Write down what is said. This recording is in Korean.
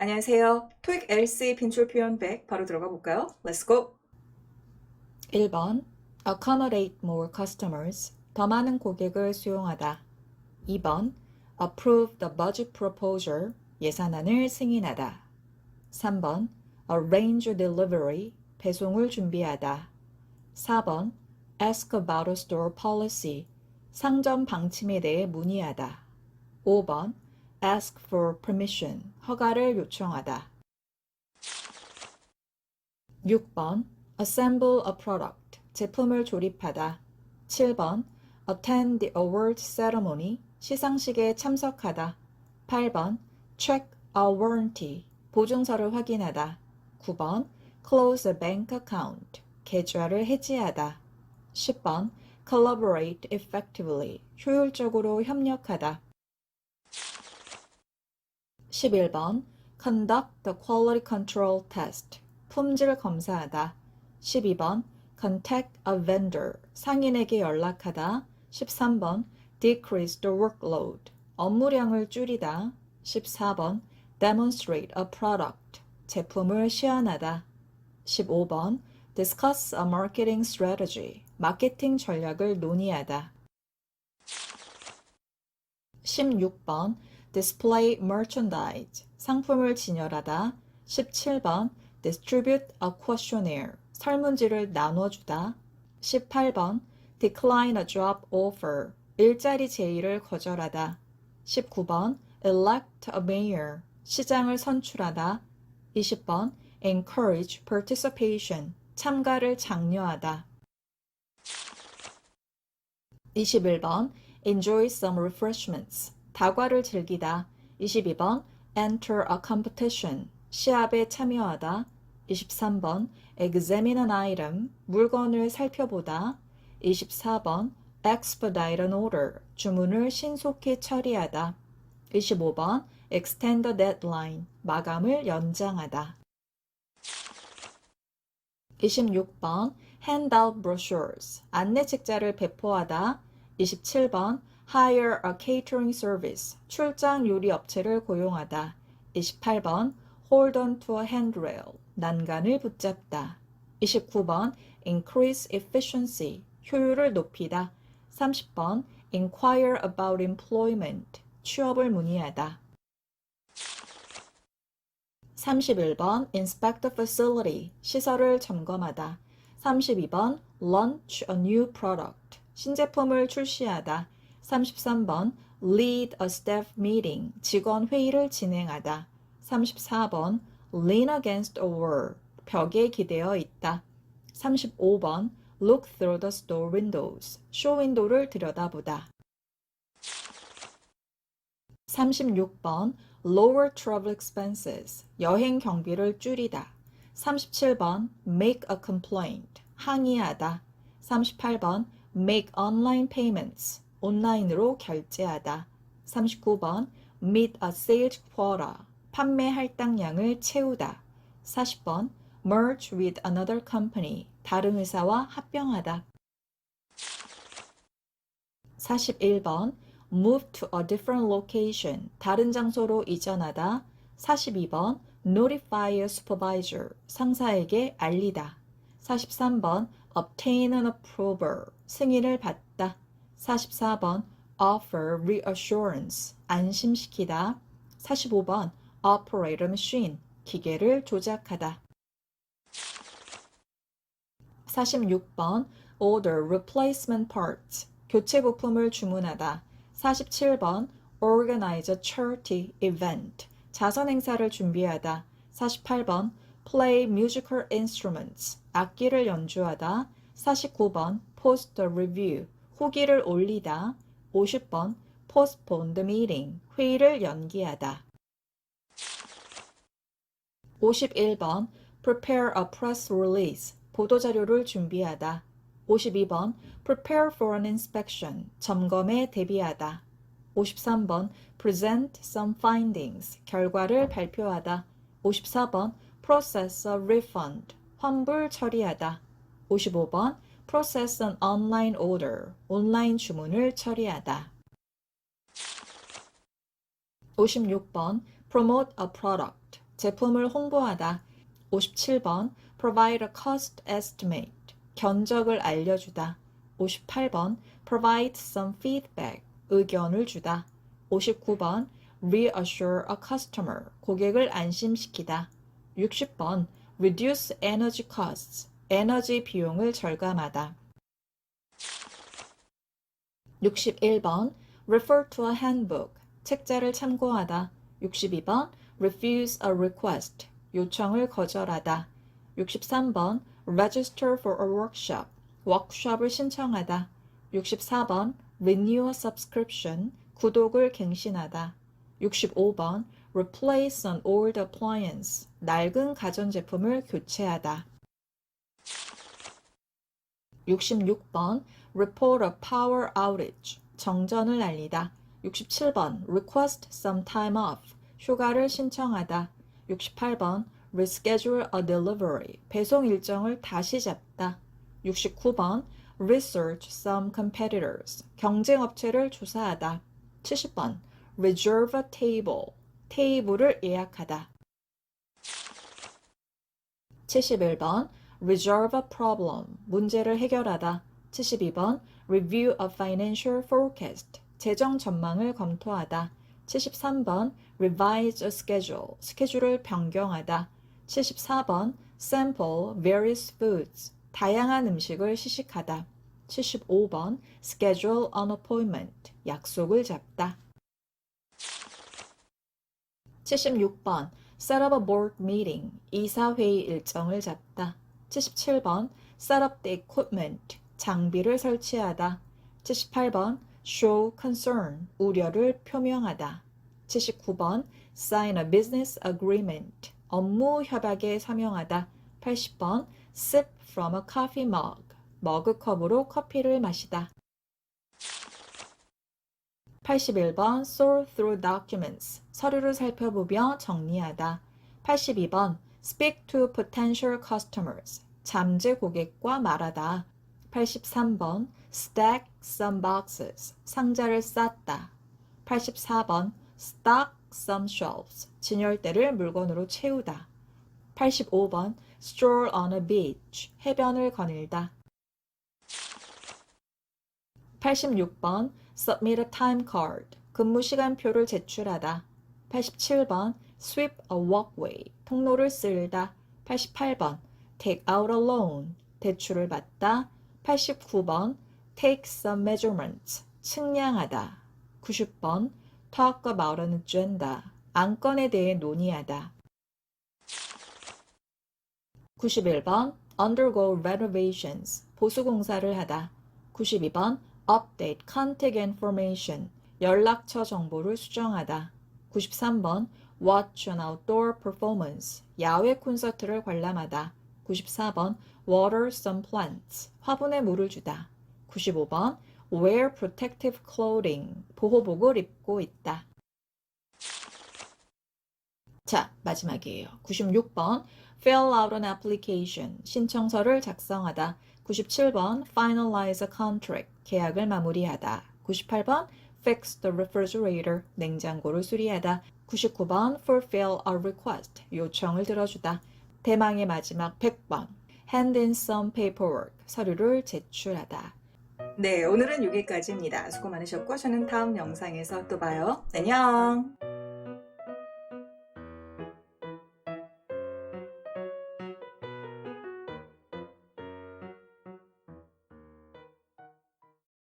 안녕하세요. 토익 LC 빈출 표현 100 바로 들어가 볼까요? Let's go. 1번 accommodate more customers 더 많은 고객을 수용하다 2번 approve the budget proposal 예산안을 승인하다 3번 arrange delivery 배송을 준비하다 4번 ask about a store policy 상점 방침에 대해 문의하다 5번 ask for permission 허가를 요청하다 6번 assemble a product 제품을 조립하다 7번 attend the award ceremony 시상식에 참석하다 8번 check a warranty 보증서를 확인하다 9번 close a bank account 계좌를 해지하다 10번 collaborate effectively 효율적으로 협력하다 11번 conduct the quality control test 품질 검사하다 12번 contact a vendor 상인에게 연락하다 13번 decrease the workload 업무량을 줄이다 14번 demonstrate a product 제품을 시연하다 15번 discuss a marketing strategy 마케팅 전략을 논의하다 16번 display merchandise 상품을 진열하다 17번 distribute a questionnaire 설문지를 나눠주다 18번 decline a job offer 일자리 제의를 거절하다 19번 elect a mayor 시장을 선출하다 20번 encourage participation 참가를 장려하다 21번 enjoy some refreshments 다과를 즐기다 22번 enter a competition 시합에 참여하다 23번 examine an item 물건을 살펴보다 24번 expedite an order 주문을 신속히 처리하다 25번 extend the deadline 마감을 연장하다 26번 hand out brochures 안내 책자를 배포하다 27번 hire a catering service 출장 요리 업체를 고용하다 28번 hold on to a handrail 난간을 붙잡다 29번 increase efficiency 효율을 높이다 30번 inquire about employment 취업을 문의하다 31번 inspect the facility 시설을 점검하다 32번 launch a new product 신제품을 출시하다 33번 lead a staff meeting 직원 회의를 진행하다 34번 lean against a wall 벽에 기대어 있다 35번 look through the store windows 쇼 윈도를 들여다보다 36번 lower travel expenses 여행 경비를 줄이다 37번 make a complaint 항의하다 38번 make online payments 온라인으로 결제하다 39번 meet a sales quota 판매 할당량을 채우다 40번 merge with another company 다른 회사와 합병하다 41번 move to a different location 다른 장소로 이전하다 42번 notify a supervisor 상사에게 알리다 43번 obtain an approval 승인을 받다 44번 offer reassurance 안심시키다 45번 operate a machine 기계를 조작하다 46번 order replacement parts 교체 부품을 주문하다 47번 organize a charity event 자선 행사를 준비하다 48번 play musical instruments 악기를 연주하다 49번 post a review 후기를 올리다 50번 postpone the meeting 회의를 연기하다 51번 prepare a press release 보도자료를 준비하다 52번 prepare for an inspection 점검에 대비하다 53번 present some findings 결과를 발표하다 54번 process a refund 환불 처리하다 55번 process an online order 온라인 주문을 처리하다 56번 promote a product 제품을 홍보하다. 57번 provide a cost estimate 견적을 알려주다. 58번 provide some feedback 의견을 주다. 59번 reassure a customer 고객을 안심시키다. 60번 reduce energy costs 에너지 비용을 절감하다. 61번 refer to a handbook 책자를 참고하다. 62번 refuse a request 요청을 거절하다. 63번 register for a workshop 워크숍을 신청하다. 64번 renew a subscription 구독을 갱신하다. 65번 replace an old appliance 낡은 가전제품을 교체하다. 66번 report a power outage 정전을 알리다. 67번 request some time off 휴가를 신청하다. 68번 reschedule a delivery 배송 일정을 다시 잡다. 69번 research some competitors 경쟁 업체를 조사하다. 70번 reserve a table 테이블을 예약하다. 71번 resolve a problem 문제를 해결하다. 72번 review a financial forecast 재정 전망을 검토하다. 73번 revise a schedule 스케줄을 변경하다. 74번 sample various foods 다양한 음식을 시식하다. 75번 schedule an appointment 약속을 잡다. 76번 set up a board meeting 이사회의 일정을 잡다. 77번 set up the equipment 장비를 설치하다. 78번 show concern 우려를 표명하다. 79번 sign a business agreement 업무 협약에 서명하다. 80번 sip from a coffee mug 머그컵으로 커피를 마시다. 81번 sort through documents 서류를 살펴보며 정리하다. 82번 speak to potential customers 잠재 고객과 말하다. 83번 stack some boxes 상자를 쌓다. 84번 stock some shelves 진열대를 물건으로 채우다. 85번 stroll on a beach 해변을 거닐다. 86번 submit a time card 근무 시간표를 제출하다. 87번 sweep a walkway 통로를 쓸다. 88번 take out a loan 대출을 받다. 89번 take some measurements 측량하다. 90번 talk about an agenda 안건에 대해 논의하다. 91번 undergo renovations 보수 공사를 하다. 92번 update contact information 연락처 정보를 수정하다. 93번 watch an outdoor performance 야외 콘서트를 관람하다. 94번 water some plants 화분에 물을 주다. 95번 wear protective clothing 보호복을 입고 있다. 자, 마지막이에요. 96번 fill out an application 신청서를 작성하다. 97번 finalize a contract 계약을 마무리하다. 98번 fix the refrigerator 냉장고를 수리하다. 99번 fulfill a request 요청을 들어주다. 대망의 마지막 100번 hand in some paperwork 서류를 제출하다. 네, 오늘은 여기까지입니다. 수고 많으셨고 저는 다음 영상에서 또 봐요. 안녕.